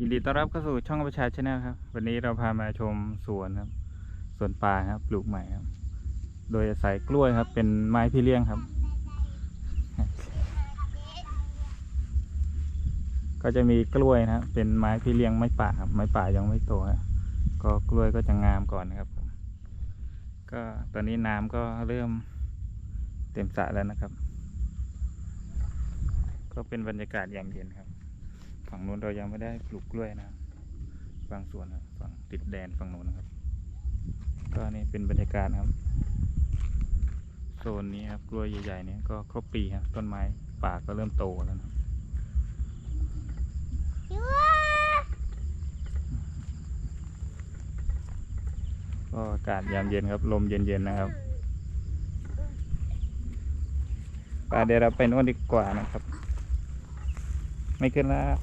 ยินดีต้อนรับเข้าสู่ช่องประชาชนะครับ วันนี้เราพามาชมสวนครับ สวนป่าครับ ปลูกใหม่ครับ โดยอาศัยกล้วยครับ เป็นไม้พี่เลี้ยงครับ ก็จะมีกล้วยนะครับเป็นไม้พี่เลี้ยงไม้ป่าครับ ไม้ป่ายังไม่โตครับก็กล้วยก็จะงามก่อนนะครับผมก็ตอนนี้น้ำก็เริ่มเต็มสระแล้วนะครับ ก็เป็นบรรยากาศอย่ามเย็นครับ ฝั่งนู้นเรายังไม่ได้ปลูกกล้วยนะบางส่วนครับฝั่งติดแดนฝั่งนู้นนะครับ ก็นี่เป็นบรรยากาศครับโซนนี้ครับกล้วยใหญ่ๆนี้ก็ครบปีครับต้นไม้ป่าก็เริ่มโตแล้วนะก็อากาศยามเย็นครับ ลมเย็นๆนะครับไป่าเดี๋ยวเราไปโน่นดีกว่านะครับ ไม่ขึ้นแล้ว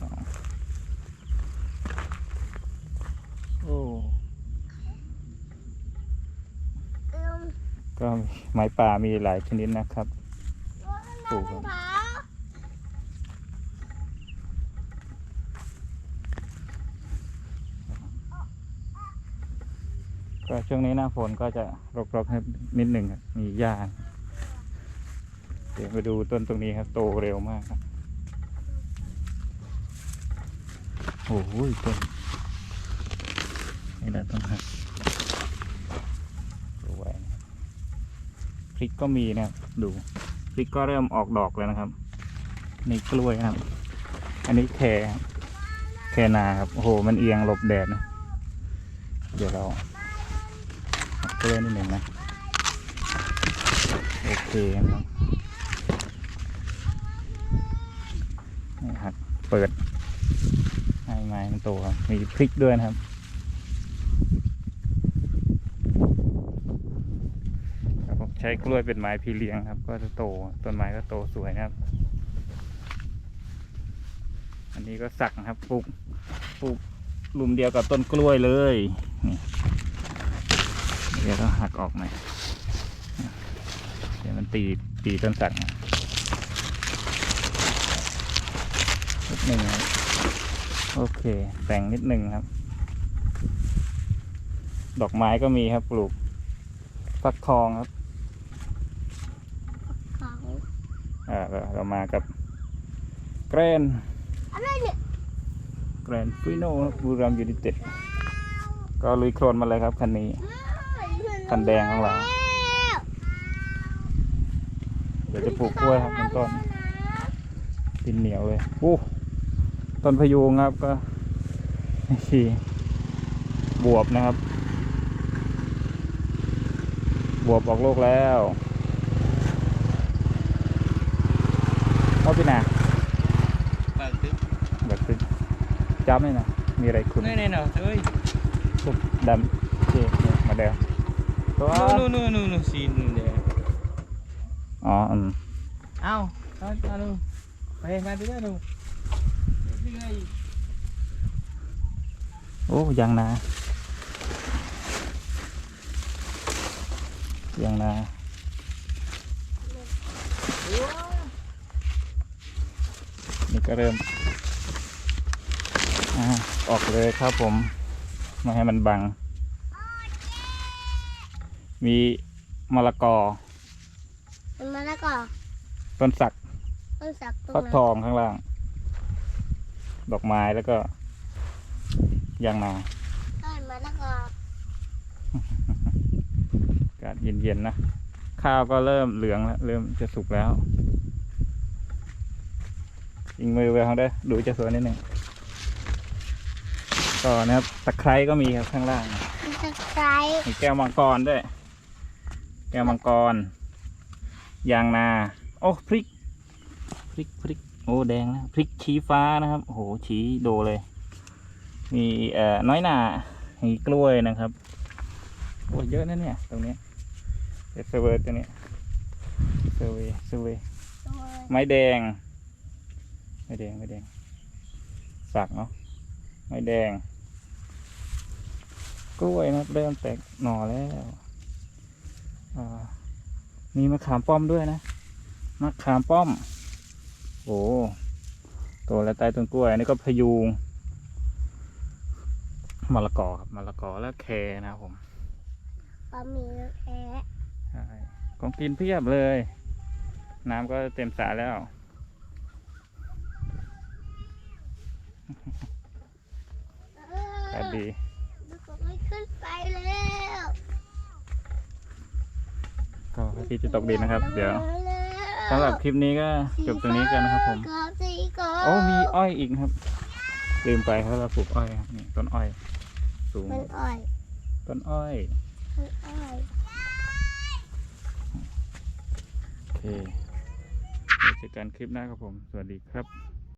โอ้ก็ไม้ป่ามีหลายชนิดนะครับปลูกครับก็ช่วงนี้หน้าฝนก็จะรกๆให้นิดหนึ่งมีหญ้า เดี๋ยวไปดูต้นตรงนี้ครับ โตเร็วมากครับ โอ้โหต้นนี่แหละต้นหักสวยนะครับพริกก็มีนะครับดูพริกก็เริ่มออกดอกแล้วนะครับนี่กล้วยครับ อันนี้แคแคนาครับโอ้โหมันเอียงหลบแดดนะเดี๋ยวเราหักล้วยนิดหนึ่งนะโอเคครับนี่หักเปิด ไม้มันโตครับ มีพริกด้วยนะครับ ครับผมใช้กล้วยเป็นไม้พี่เลี้ยงครับ ก็จะโตต้นไม้ก็โตสวยนะครับ อันนี้ก็สักนะครับปลูกปลูกลุมเดียวกับต้นกล้วยเลยนี่เดี๋ยวต้องหักออกหน่อยเดี๋ยวมันตีตีต้นสักนะนิดหนึ่งครับ โอเค แต่งนิดหนึ่งครับ ดอกไม้ก็มีครับ ปลูกฟักทองครับอ่าเราเรามากับแกรนอะไรเนี่ยแกรนฟิโนบุรีรัมย์ยูไนิเต็ดก็ลุยโคลนมาเลยครับคันนี้ คันแดงของเรา เดี๋ยวจะปลูกกล้วยครับเป็นต้นดินเหนียวเลยอู้ ต้นพะยูงครับก็นี่บวบนะครับ บวบออกลูกแล้วเอาพี่นา Bagus. แบบคือจ้ำเลยนะมีอะไรคุณ Ni ni no, oi. ทุบดำเจเนี่ยมาเดิมตัว No no no no no sini dia. อ๋ออืม Au, au, anu. Baik mati dah tu. Tinggal. โอ้ยังนายังนานี่ก็เริ่มอาออกเลยครับผมไม่ให้มันบัง มีมะละกอเป็นมะละกอต้นสักต้นสักตรงฟักทองข้างล่าง ดอกไม้แล้วก็ยางนาต้นมะละกออากาศเย็นๆนะ ข้าวก็เริ่มเหลืองแล้ว เริ่มจะสุกแล้วยิงมือไปเขาได้อดูจะสวยนิดหนึ่งก็นะครับตะไคร้ก็มีครับข้างล่างมีตะไคร้มีแก้วมังกรด้วย แก้วมังกร ยางนา โอ้พริก พริกพริก โอ้แดงนะพริกชี้ฟ้านะครับโอ้โหชี้โดเลย มีเอ่อน้อยหนามีกล้วยนะครับโอ้เยอะนะเนี่ยตรงนี้เดี๋ยวเซเวอร์ตัวนี้เซเวย์เซเวย์ไม้แดงไม้แดงไม้แดงสักเนาะไม้แดง กล้วยนะเริ่มแตกหน่อแล้วมีมะขามป้อมด้วยนะมะขามป้อม โอ้โตแล้วใต้ต้นกล้วย อันนี้ก็พะยูงมะละกอครับมะละกอและแคนะครับผมปลาหมี่แล้วแอะใช่ของกินเพียบเลย น้ำก็เต็มสระแล้วเอแปอดดีลูกก็ไม่ขึ้นไปแล้ว ก็พระอาทิตย์จะตกดินนะครับ เดี๋ยวแล้ว สำหรับคลิปนี้ก็จบตรงนี้กันนะครับผมก็สีก็โอ้มีอ้อยอีกนะครับ ลืมไปครับเราปลูกอ้อยครับนี่ต้นอ้อย สูงมันอ่อยต้นอ้อยมันอ่อยโอเคไว้เจอกันคลิปหน้าครับผม สวัสดีครับ